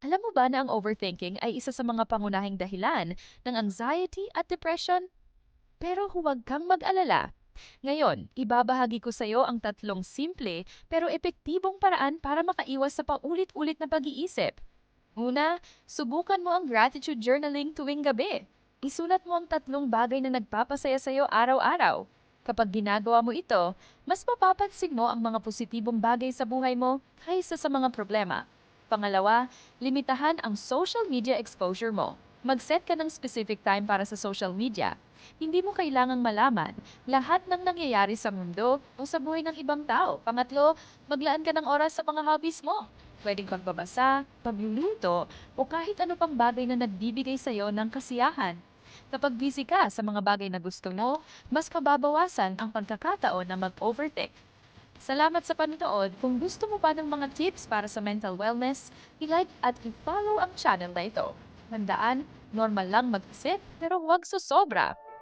Alam mo ba na ang overthinking ay isa sa mga pangunahing dahilan ng anxiety at depression? Pero huwag kang mag-alala. Ngayon, ibabahagi ko sa iyo ang tatlong simple pero epektibong paraan para makaiwas sa paulit-ulit na pag-iisip. Una, subukan mo ang gratitude journaling tuwing gabi. Isulat mo ang tatlong bagay na nagpapasaya sa iyo araw-araw. Kapag ginagawa mo ito, mas mapapansin mo ang mga positibong bagay sa buhay mo kaysa sa mga problema. Pangalawa, limitahan ang social media exposure mo. Mag-set ka ng specific time para sa social media. Hindi mo kailangang malaman lahat ng nangyayari sa mundo o sa buhay ng ibang tao. Pangatlo, maglaan ka ng oras sa mga hobbies mo. Pwedeng pagbabasa, pagluluto, o kahit ano pang bagay na nagbibigay sa iyo ng kasiyahan. Kapag busy ka sa mga bagay na gusto mo, mas mababawasan ang pagkakataon na mag-overthink. Salamat sa panonood. Kung gusto mo pa ng mga tips para sa mental wellness, i-like at i-follow ang channel na ito. Tandaan, normal lang mag-isip pero huwag susobra.